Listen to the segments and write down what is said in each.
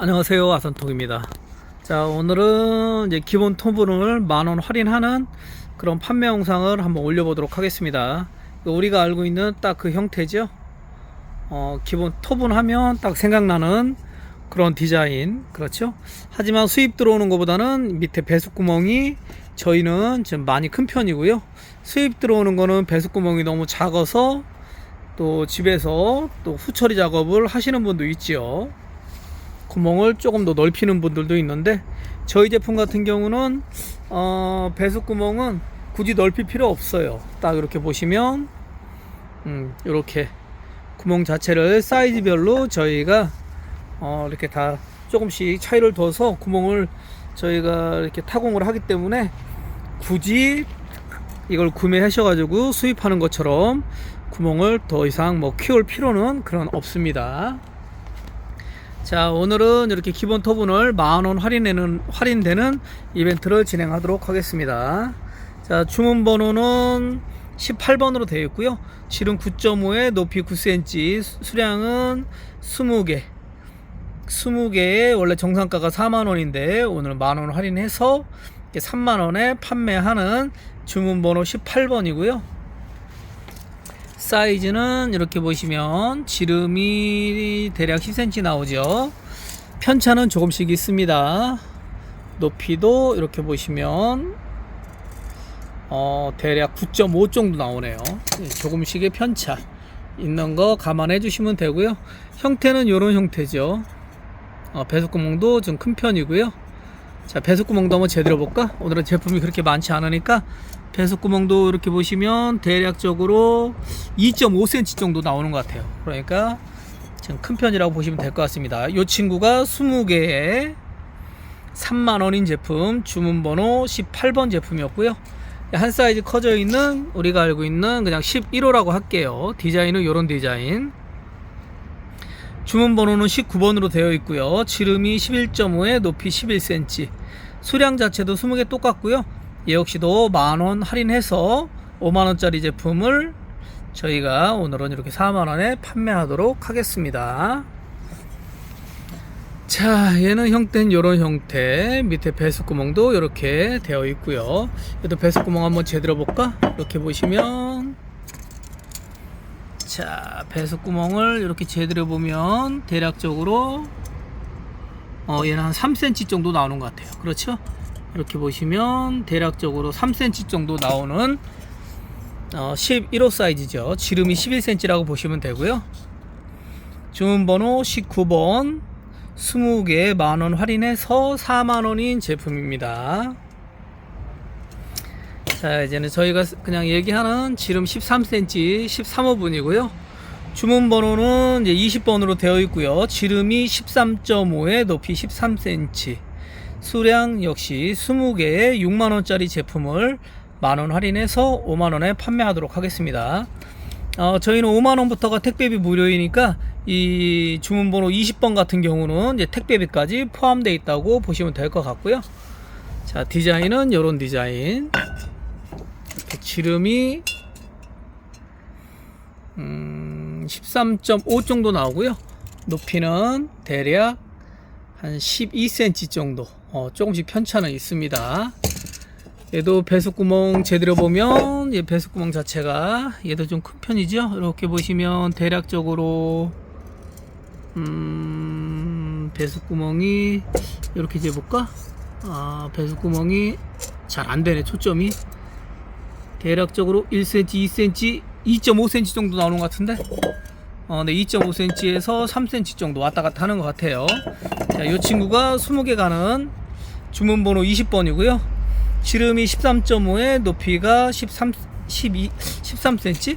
안녕하세요 아산톡입니다. 자 오늘은 이제 기본 토분을 만원 할인하는 그런 판매 영상을 한번 올려보도록 하겠습니다. 우리가 알고 있는 딱 그 형태죠? 어, 기본 토분 하면 딱 생각나는 그런 디자인 그렇죠? 하지만 수입 들어오는 것보다는 밑에 배수구멍이 저희는 좀 많이 큰 편이고요. 수입 들어오는 거는 배수구멍이 너무 작아서 또 집에서 또 후처리 작업을 하시는 분도 있지요 구멍을 조금 더 넓히는 분들도 있는데 저희 제품 같은 경우는 어, 배수 구멍은 굳이 넓힐 필요 없어요. 딱 이렇게 보시면 음, 이렇게 구멍 자체를 사이즈별로 저희가 어, 이렇게 다 조금씩 차이를 둬서 구멍을 저희가 이렇게 타공을 하기 때문에 굳이 이걸 구매하셔가지고 수입하는 것처럼 구멍을 더 이상 뭐 키울 필요는 그런 없습니다. 자 오늘은 이렇게 기본 토분을 만원 할인되는 할인되는 이벤트를 진행하도록 하겠습니다. 자 주문 번호는 18번으로 되어 있고요. 질은 9.5에 높이 9cm 수량은 20개. 20개에 원래 정상가가 4만원인데 오늘 만원 할인해서 3만원에 판매하는 주문 번호 18번이고요 사이즈는 이렇게 보시면 지름이 대략 10cm 나오죠. 편차는 조금씩 있습니다. 높이도 이렇게 보시면 어, 대략 9.5 정도 나오네요. 예, 조금씩의 편차 있는 거 감안해 주시면 되고요. 형태는 이런 형태죠. 어, 배수구멍도 좀 큰 편이고요. 자 배수구멍도 한번 제대로 볼까? 오늘은 제품이 그렇게 많지 않으니까 배수구멍도 이렇게 보시면 대략적으로 2.5cm 정도 나오는 것 같아요. 그러니까 지금 큰 편이라고 보시면 될 것 같습니다. 이 친구가 20개에 3만원인 제품 주문번호 18번 제품이었고요. 한 사이즈 커져 있는 우리가 알고 있는 그냥 11호라고 할게요. 디자인은 이런 디자인. 주문 번호는 19번으로 되어 있고요. 지름이 11.5에 높이 11cm. 수량 자체도 20개 똑같고요. 이 역시도 만원 할인해서 5만원짜리 제품을 저희가 오늘은 이렇게 4만원에 판매하도록 하겠습니다. 자, 얘는 형태는 이런 형태. 밑에 배수구멍도 이렇게 되어 있고요. 얘도 배수구멍 한번 제대로 볼까? 이렇게 보시면 자, 배수구멍을 이렇게 제대로 보면 대략적으로 어, 얘는 한 3cm 정도 나오는 것 같아요. 그렇죠? 이렇게 보시면 대략적으로 3cm 정도 나오는 어, 11호 사이즈죠. 지름이 11cm라고 보시면 되고요. 주문번호 19번 20개 만원 할인해서 4만원인 제품입니다. 자 이제는 저희가 그냥 얘기하는 지름 13cm 13호분이고요. 주문 번호는 이제 20번으로 되어 있고요. 지름이 13.5에 높이 13cm 수량 역시 20개의 6만원짜리 제품을 만원 할인해서 5만원에 판매하도록 하겠습니다. 어, 저희는 5만원부터가 택배비 무료이니까 이 주문번호 20번 같은 경우는 이제 택배비까지 포함되어 있다고 보시면 될 것 같고요. 자, 디자인은 이런 디자인. 이렇게 지름이 음, 13.5 정도 나오고요. 높이는 대략 한 12cm 정도 어, 조금씩 편차는 있습니다. 얘도 배수구멍 제대로 보면 얘 배수구멍 자체가 얘도 좀 큰 편이죠? 이렇게 보시면 대략적으로 음, 배수구멍이 이렇게 재볼까? 아, 배수구멍이 잘 안되네 초점이. 대략적으로 1cm 2cm 2.5cm 정도 나오는 것 같은데 어, 네, 2.5cm에서 3cm 정도 왔다 갔다 하는 것 같아요. 자, 이 친구가 20개 가는 주문번호 20번이고요. 지름이 13.5에 높이가 13, 12, 13cm.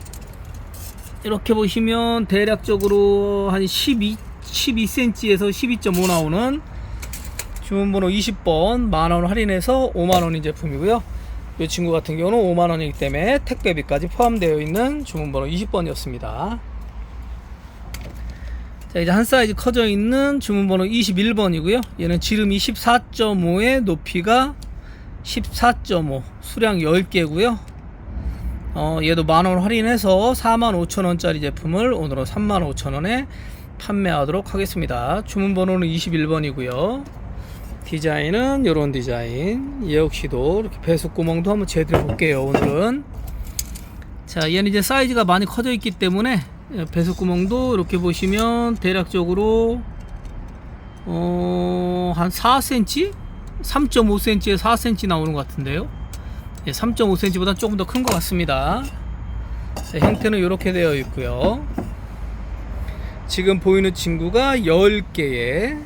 이렇게 보시면 대략적으로 한 12, 12cm에서 12.5 나오는 주문번호 20번 만원 할인해서 5만원인 제품이고요. 이 친구 같은 경우는 5만원이기 때문에 택배비까지 포함되어 있는 주문번호 20번이었습니다. 자 이제 한 사이즈 커져 있는 주문번호 21번이고요 얘는 지름이 14.5에 높이가 14.5 수량 10개고요 어, 얘도 만원 할인해서 45,000원짜리 제품을 오늘은 35,000원에 판매하도록 하겠습니다. 주문 번호는 21번이고요. 디자인은 이런 디자인. 얘 역시도 이렇게 배수 구멍도 한번 제대로 볼게요. 오늘은 자 얘는 이제 사이즈가 많이 커져 있기 때문에 배수 구멍도 이렇게 보시면 대략적으로 어, 한 4cm? 3.5cm에 4cm 나오는 것 같은데요. 예, 3.5cm보다 조금 더 큰 것 같습니다. 자, 형태는 이렇게 되어 있고요. 지금 보이는 친구가 10개에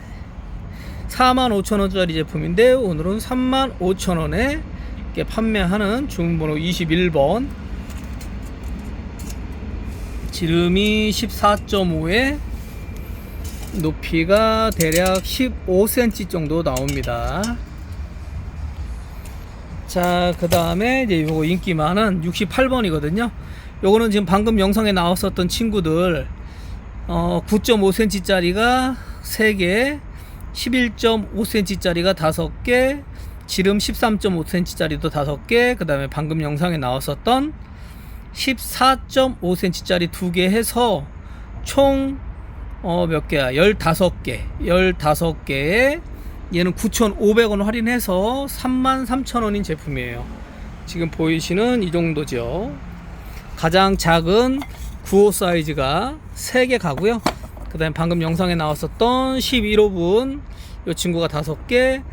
45,000원짜리 제품인데 오늘은 35,000원에 판매하는 주문번호 21번 지름이 14.5에 높이가 대략 15cm 정도 나옵니다. 자, 그 다음에 이제 요거 인기 많은 68번이거든요. 요거는 지금 방금 영상에 나왔었던 친구들, 어, 9.5cm 짜리가 3개, 11.5cm 짜리가 5개, 지름 13.5cm 짜리도 5개, 그 다음에 방금 영상에 나왔었던 14.5cm 짜리 2개 해서 총 어, 몇 개야? 15개. 15개에 얘는 9,500원 할인해서 33,000원인 제품이에요. 지금 보이시는 이 정도죠. 가장 작은 9호 사이즈가 3개 가고요. 그 다음에 방금 영상에 나왔었던 11호분 이 친구가 5개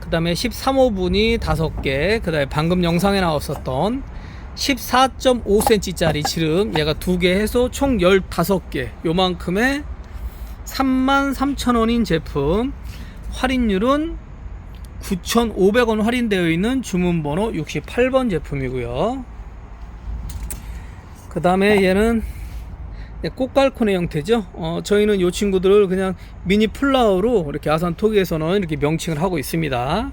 그 다음에 13호분이 5개 그 다음에 방금 영상에 나왔었던 14.5cm 짜리 지름 얘가 2개 해서 총 15개 요만큼의 33,000원인 제품 할인율은 9,500원 할인되어 있는 주문번호 68번 제품이고요. 그 다음에 얘는 꽃갈콘의 형태죠. 어, 저희는 이 친구들을 그냥 미니 플라워로 이렇게 아산 토기에서는 이렇게 명칭을 하고 있습니다.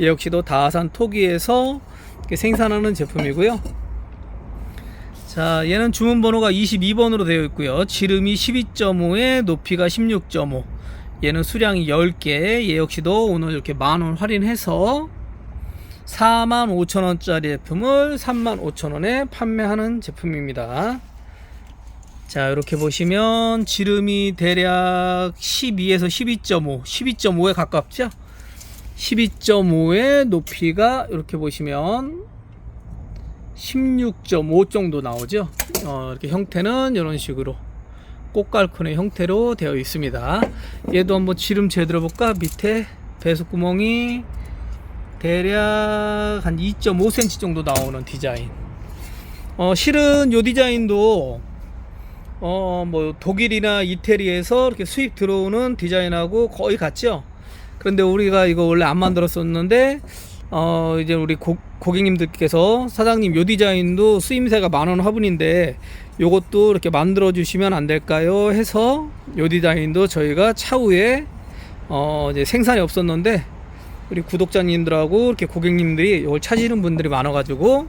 얘 역시도 다아산 토기에서 생산하는 제품이고요. 자, 얘는 주문 번호가 22번으로 되어 있고요. 지름이 12.5에 높이가 16.5. 얘는 수량이 10개. 얘 역시도 오늘 이렇게 만원 할인해서 45,000원짜리 제품을 35,000원에 판매하는 제품입니다. 자, 이렇게 보시면 지름이 대략 12에서 12.5, 12.5에 가깝죠? 12.5의 높이가 이렇게 보시면 16.5 정도 나오죠. 어, 이렇게 형태는 이런 식으로 꽃갈콘의 형태로 되어 있습니다. 얘도 한번 지름 제대로 볼까? 밑에 배수 구멍이 대략 한 2.5cm 정도 나오는 디자인. 어, 실은 이 디자인도 어, 뭐 독일이나 이태리에서 이렇게 수입 들어오는 디자인하고 거의 같죠. 그런데 우리가 이거 원래 안 만들었었는데 어 이제 우리 고, 고객님들께서 사장님 요 디자인도 쓰임새가 만원 화분인데 요것도 이렇게 만들어 주시면 안 될까요 해서 요 디자인도 저희가 차후에 어 이제 생산이 없었는데 우리 구독자님들하고 이렇게 고객님들이 이걸 찾으는 분들이 많아 가지고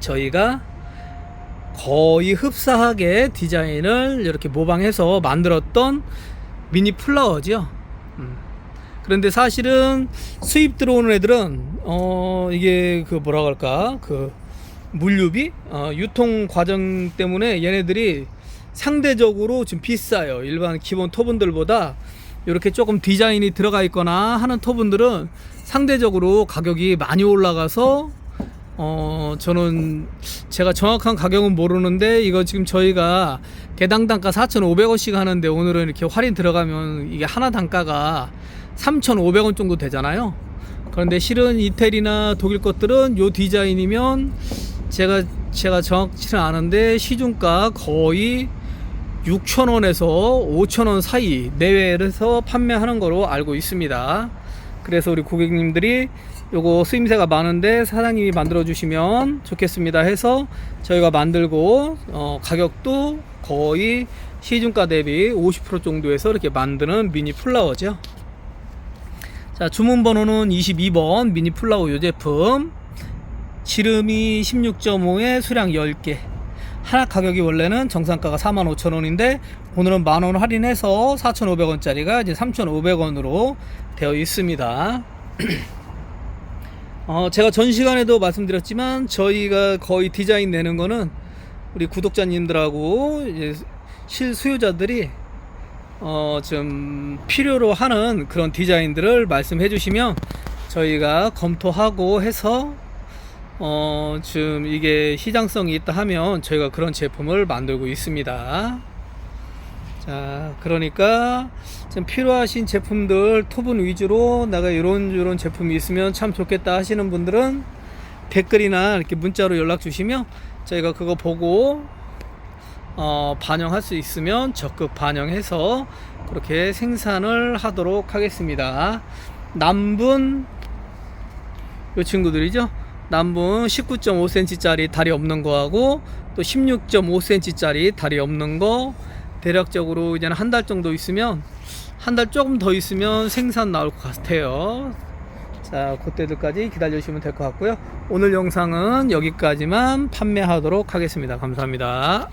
저희가 거의 흡사하게 디자인을 이렇게 모방해서 만들었던 미니 플라워죠 음. 그런데 사실은 수입 들어오는 애들은 어 이게 그 뭐라 그럴까? 그 물류비? 어, 유통 과정 때문에 얘네들이 상대적으로 좀 비싸요. 일반 기본 토분들보다. 이렇게 조금 디자인이 들어가 있거나 하는 토분들은 상대적으로 가격이 많이 올라가서 어 저는 제가 정확한 가격은 모르는데 이거 지금 저희가 개당 단가 4,500원씩 하는데 오늘은 이렇게 할인 들어가면 이게 하나 단가가 3,500원 정도 되잖아요. 그런데 실은 이태리나 독일 것들은 요 디자인이면 제가 제가 정확치는 않은데 시중가 거의 6,000원에서 5,000원 사이 내외에서 판매하는 거로 알고 있습니다. 그래서 우리 고객님들이 요거 쓰임새가 많은데 사장님이 만들어 주시면 좋겠습니다 해서 저희가 만들고 어, 가격도 거의 시중가 대비 50% 정도에서 이렇게 만드는 미니 플라워죠. 자, 주문 번호는 22번 미니 플라워 요 제품. 지름이 16.5에 수량 10개. 하나 가격이 원래는 정상가가 45,000원인데 오늘은 만원 할인해서 4,500원짜리가 이제 3,500원으로 되어 있습니다. 어, 제가 전 시간에도 말씀드렸지만 저희가 거의 디자인 내는 거는 우리 구독자님들하고 실수요자들이 어, 좀 필요로 하는 그런 디자인들을 말씀해 주시면 저희가 검토하고 해서 어, 좀 이게 시장성이 있다 하면 저희가 그런 제품을 만들고 있습니다. 자, 그러니까 좀 필요하신 제품들 토분 위주로 내가 이런 이런 제품이 있으면 참 좋겠다 하시는 분들은 댓글이나 이렇게 문자로 연락 주시면 저희가 그거 보고 어, 반영할 수 있으면 적극 반영해서 그렇게 생산을 하도록 하겠습니다. 남분 이 친구들이죠. 남분 19.5cm짜리 다리 없는 거하고 또 16.5cm짜리 다리 없는 거 대략적으로 이제는 한 달 정도 있으면 한 달 조금 더 있으면 생산 나올 것 같아요. 자, 그때들까지 기다려 주시면 될 것 같고요. 오늘 영상은 여기까지만 판매하도록 하겠습니다. 감사합니다.